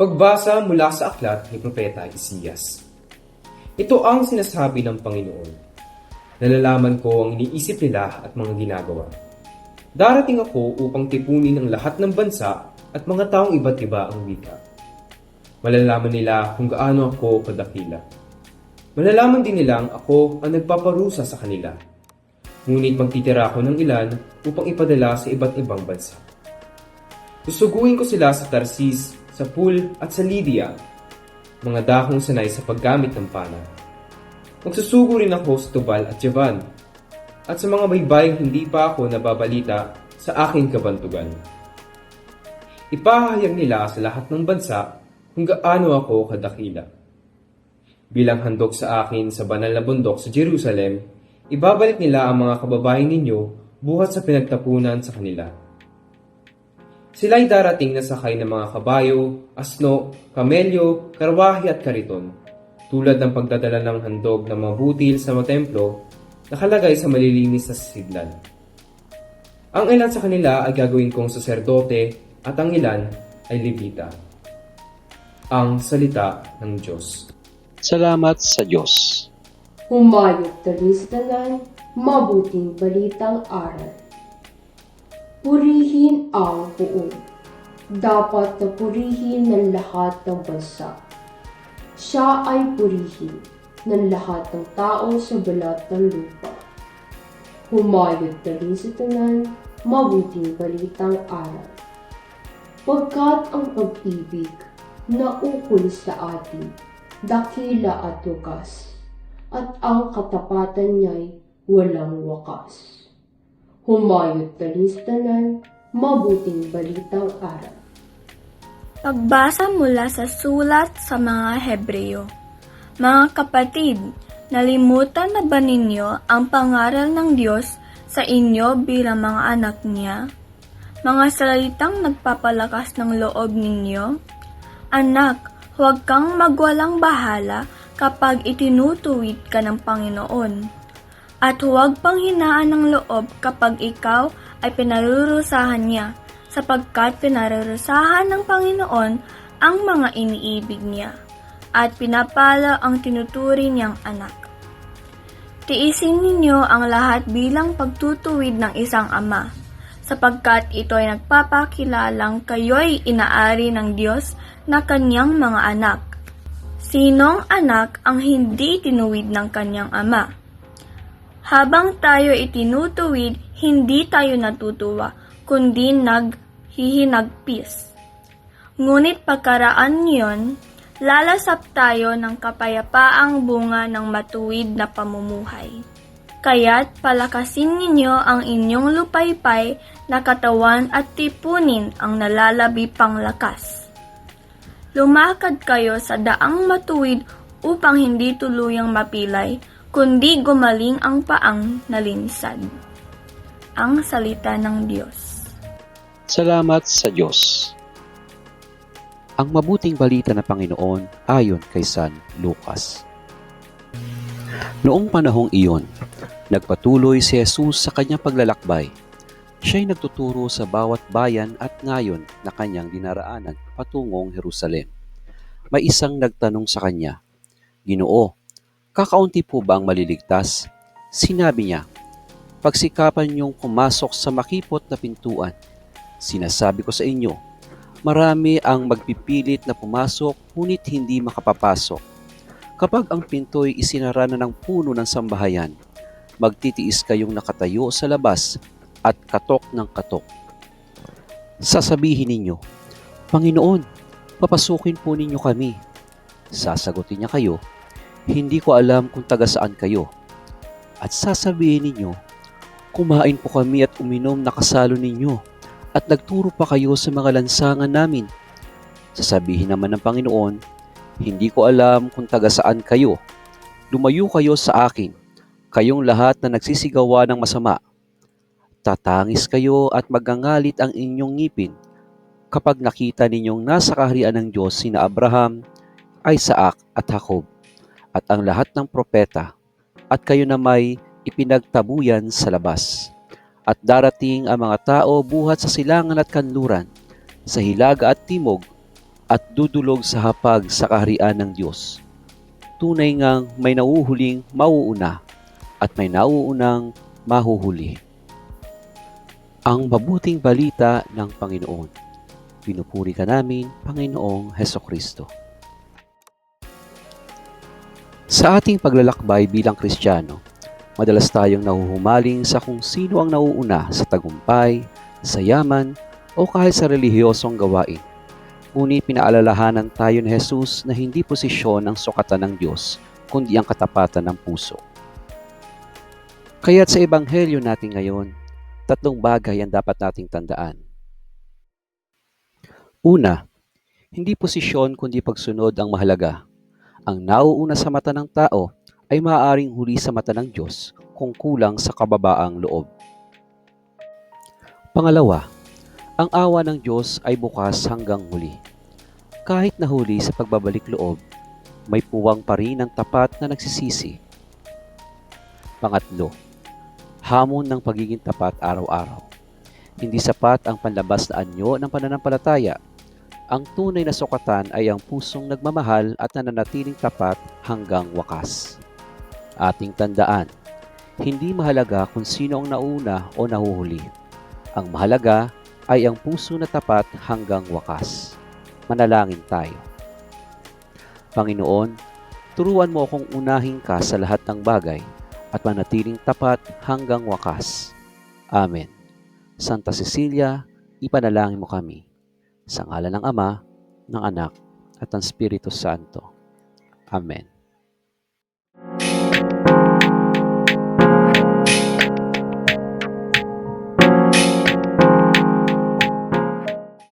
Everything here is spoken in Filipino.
Pagbasa mula sa aklat ni Propeta Isiyas. Ito ang sinasabi ng Panginoon. Nalalaman ko ang iniisip nila at mga ginagawa. Darating ako upang tipunin ang lahat ng bansa at mga taong iba't iba ang wika. Malalaman nila kung gaano ako kadakila. Malalaman din nilang ako ang nagpaparusa sa kanila. Ngunit magtitira ako ng ilan upang ipadala sa iba't ibang bansa. Susuguin ko sila sa Tarsis, sa Pul at sa Lydia, mga dakong sanay sa paggamit ng pana. Magsusugo rin ako sa Tubal at Javan, at sa mga baybayang hindi pa ako nababalita sa aking kabantugan. Ipahayag nila sa lahat ng bansa kung gaano ako kadakila. Bilang handog sa akin sa banal na bundok sa Jerusalem, ibabalik nila ang mga kababayan ninyo buhat sa pinagtapunan sa kanila. Sila'y darating na sakay ng mga kabayo, asno, kamelyo, karwahe at kariton, tulad ng pagdadala ng handog ng mga butil sa mga templo nakalagay sa malilinis na sidlan. Ang ilan sa kanila ay gagawin kong saserdote at ang ilan ay libita. Ang salita ng Diyos. Salamat sa Diyos. Humayot talisdanan, mabuting balitang aral. Purihin ang buong. Dapat na purihin ng lahat ng bansa. Siya ay purihin ng lahat ng tao sa balat ng lupa. Humayot talisdanan, mabuting balitang aral. Pagkat ang pag-ibig na ukol sa atin, dakila at lukas at ang katapatan niya'y walang wakas. Humayot talistanan, mabuting balitang aral. Pagbasa mula sa sulat sa mga Hebreo. Mga kapatid, nalimutan na ba ninyo ang pangaral ng Diyos sa inyo bilang mga anak niya? Mga salitang nagpapalakas ng loob ninyo? Anak, huwag kang magwalang bahala kapag itinutuwid ka ng Panginoon. At huwag panghinaan ng loob kapag ikaw ay pinarurusahan niya, sapagkat pinarurusahan ng Panginoon ang mga iniibig niya, at pinapala ang tinuturi niyang anak. Tiisin ninyo ang lahat bilang pagtutuwid ng isang ama, sapagkat ito ay nagpapakilalang kayo'y inaari ng Diyos na kanyang mga anak. Sinong anak ang hindi tinuwid ng kanyang ama? Habang tayo itinutuwid, hindi tayo natutuwa, kundi naghihinagpis. Ngunit pagkaraan niyon, lalasap tayo ng kapayapaang bunga ng matuwid na pamumuhay. Kaya't palakasin ninyo ang inyong lupaypay na katawan at tipunin ang nalalabi pang lakas. Lumakad kayo sa daang matuwid upang hindi tuluyang mapilay, kundi gumaling ang paang nalinsad. Ang salita ng Diyos. Salamat sa Diyos. Ang mabuting balita ng Panginoon ayon kay San Lucas. Noong panahong iyon, nagpatuloy si Jesus sa kanyang paglalakbay. Siya'y nagtuturo sa bawat bayan at ngayon na kanyang dinaraanan patungong Jerusalem. May isang nagtanong sa kanya, Ginoo, kakaunti po ba ang maliligtas? Sinabi niya, pagsikapan niyong pumasok sa makipot na pintuan. Sinasabi ko sa inyo, marami ang magpipilit na pumasok ngunit hindi makapapasok. Kapag ang pinto'y isinara na ng puno ng sambahayan, magtitiis kayong nakatayo sa labas at katok ng katok. Sasabihin ninyo, Panginoon, papasukin po ninyo kami. Sasagutin niya kayo, hindi ko alam kung taga saan kayo. At sasabihin ninyo, kumain po kami at uminom na kasalo ninyo at nagturo pa kayo sa mga lansangan namin. Sasabihin naman ng Panginoon, hindi ko alam kung taga saan kayo. Lumayo kayo sa akin, kayong lahat na nagsisigawa ng masama. Tatangis kayo at magangalit ang inyong ngipin kapag nakita ninyong nasa kaharian ng Diyos sina Abraham, Isaac at Jacob at ang lahat ng propeta at kayo na may ipinagtabuyan sa labas. At darating ang mga tao buhat sa silangan at kanluran, sa hilaga at timog, at dudulog sa hapag sa kaharian ng Diyos. Tunay ngang may nauhuling mauuna at may nauunang mahuhuli. Ang mabuting balita ng Panginoon. Pinupuri ka namin, Panginoong Heso Kristo. Sa ating paglalakbay bilang Kristiyano, madalas tayong nahuhumaling sa kung sino ang nauuna sa tagumpay, sa yaman, o kahit sa relihiyosong gawain. Ngunit pinaalalahanan tayo ni Jesus na hindi posisyon ang sukatan ng Diyos, kundi ang katapatan ng puso. Kaya't sa Ebanghelyo natin ngayon, tatlong bagay ang dapat nating tandaan. Una, hindi posisyon kundi pagsunod ang mahalaga. Ang nauuna sa mata ng tao ay maaaring huli sa mata ng Diyos kung kulang sa kababaang loob. Pangalawa, ang awa ng Diyos ay bukas hanggang huli. Kahit nahuli sa pagbabalik loob, may puwang pa rin ang tapat na nagsisisi. Pangatlo, hamon ng pagiging tapat araw-araw. Hindi sapat ang panlabas na anyo ng pananampalataya. Ang tunay na sukatan ay ang pusong nagmamahal at nananatiling tapat hanggang wakas. Ating tandaan, hindi mahalaga kung sino ang nauna o nahuhuli. Ang mahalaga ay ang puso na tapat hanggang wakas. Manalangin tayo. Panginoon, turuan mo akong unahin ka sa lahat ng bagay at manatiling tapat hanggang wakas. Amen. Santa Cecilia, ipanalangin mo kami. Sa ngala ng Ama, ng Anak, at ng Espiritu Santo. Amen.